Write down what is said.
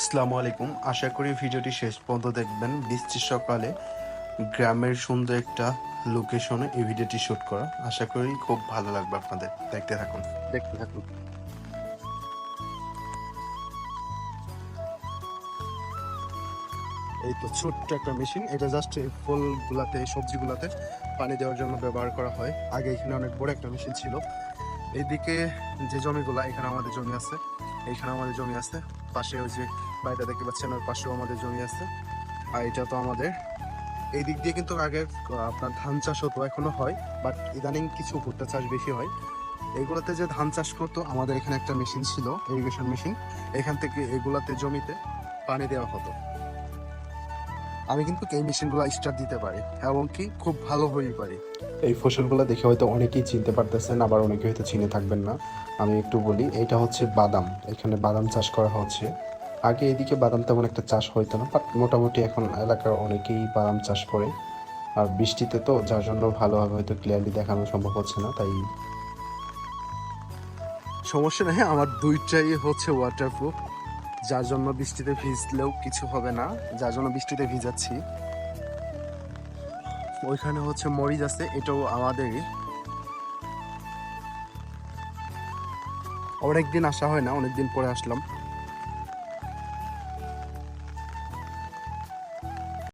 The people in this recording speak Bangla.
আসসালামু আলাইকুম। আশা করি ভিডিওটি শেষ পর্যন্ত দেখবেন। বৃষ্টির সকালে গ্রামের সুন্দর একটা লোকেশনে এই ভিডিওটি শুট করা। আশা করি খুব ভালো লাগবে আপনাদের। দেখতে থাকুন। দেখতে থাকুন। এই তো ছোট্ট একটা মেশিন এটা জাস্ট ফুলগুলাতে, সবজিগুলাতে পানি দেওয়ার জন্য ব্যবহার করা হয়। আগে এখানে অনেক বড় একটা মেশিন ছিল। এইদিকে যে জমিগুলো এখানে আমাদের জমি আছে, এইখানে আমাদের জমি আছে। পাশে ওই যে বাড়িটা দেখতে পাচ্ছেন ওর পাশেও আমাদের জমি আছে। আর এটা তো আমাদের এই দিক দিয়ে কিন্তু আগে আপনার ধান চাষ হতো, এখনও হয় বাট ইদানিং কিছু ভুট্টা চাষ বেশি হয়। এগুলোতে যে ধান চাষ করতো, আমাদের এখানে একটা মেশিন ছিল ইরিগেশন মেশিন এখান থেকে এগুলাতে জমিতে পানি দেওয়া হতো। আমি কিন্তু এই মেশিনগুলো স্টার্ট দিতে পারি এবং কি খুব ভালো হয়ে পারি। এই ফসলগুলো দেখে হয়তো অনেকেই চিনতে পারতেছেন আবার অনেকে হয়তো চিনে থাকবেন না। আমি একটু বলি এটা হচ্ছে বাদাম এখানে বাদাম চাষ করা হচ্ছে। আগে এদিকে বাদাম তেমন একটা চাষ হইতো না বাট মোটামুটি এখন এলাকার অনেকেই বাদাম চাষ করে। আর বৃষ্টিতে তো যার জন্য ভালোভাবে হয়তো ক্লিয়ারলি দেখানো সম্ভব হচ্ছে না তাই সমস্যা নেই আমার দুইটাই হচ্ছে ওয়াটারপ্রুফ যার জন্য বৃষ্টিতে ভিজলেও কিছু হবে না, যার জন্য বৃষ্টিতে ভিজাচ্ছি। ওইখানে হচ্ছে মরিচ আছে, এটাও আমাদের। অনেকদিন আসা হয় না, অনেকদিন পরে আসলাম।